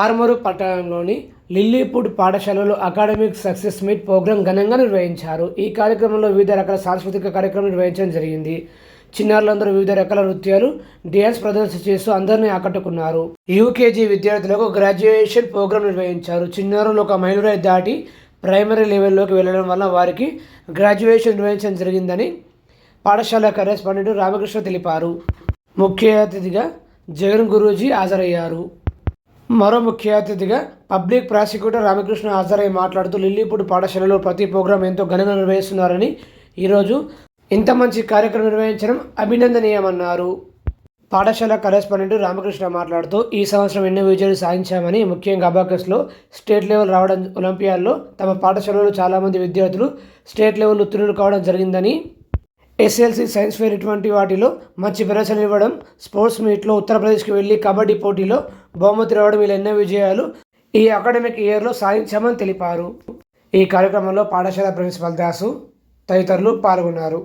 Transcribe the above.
ఆర్మూరు పట్టణంలోని లిల్లీపూడ్ పాఠశాలలో academic success meet programme ఘనంగా నిర్వహించారు. ఈ కార్యక్రమంలో వివిధ రకాల సాంస్కృతిక కార్యక్రమం నిర్వహించడం జరిగింది. చిన్నారులందరూ వివిధ రకాల నృత్యాలు డ్యాన్స్ ప్రదర్శన చేస్తూ అందరినీ ఆకట్టుకున్నారు. యూకేజీ విద్యార్థులకు గ్రాడ్యుయేషన్ ప్రోగ్రాం నిర్వహించారు. చిన్నారులు ఒక మైలురాయి దాటి ప్రైమరీ లెవెల్లోకి వెళ్ళడం వల్ల వారికి గ్రాడ్యుయేషన్ నిర్వహించడం జరిగిందని పాఠశాల కరెస్పాండెంట్ రామకృష్ణ తెలిపారు. ముఖ్య అతిథిగా జగన్ గురూజీ హాజరయ్యారు. మరో ముఖ్య అతిథిగా పబ్లిక్ ప్రాసిక్యూటర్ రామకృష్ణ ఆచార్య మాట్లాడుతూ లిల్లీపూడి పాఠశాలలో ప్రతి ప్రోగ్రాం ఎంతో ఘనంగా నిర్వహిస్తున్నారని ఈరోజు ఇంత మంచి కార్యక్రమం నిర్వహించడం అభినందనీయమన్నారు. పాఠశాల కరెస్పాండెంట్ రామకృష్ణ మాట్లాడుతూ ఈ సంవత్సరం ఎన్నో విజయాలు సాధించామని ముఖ్యంగా అబాకస్లో స్టేట్ లెవెల్ రావడం ఒలింపియాల్లో తమ పాఠశాలలో చాలామంది విద్యార్థులు స్టేట్ లెవెల్ ఉత్తీర్ణులు కావడం జరిగిందని ఎస్ఎల్సి సైన్స్ ఫేర్ ఇటువంటి వాటిలో మంచి ప్రదర్శన ఇవ్వడం స్పోర్ట్స్ మీట్లో ఉత్తరప్రదేశ్కి వెళ్ళి కబడ్డీ పోటీలో బహుమతి రావడం ఇలా ఎన్నో విజయాలు ఈ అకాడమిక్ ఇయర్లో సాధించామని తెలిపారు. ఈ కార్యక్రమంలో పాఠశాల ప్రిన్సిపల్ దాసు తదితరులు పాల్గొన్నారు.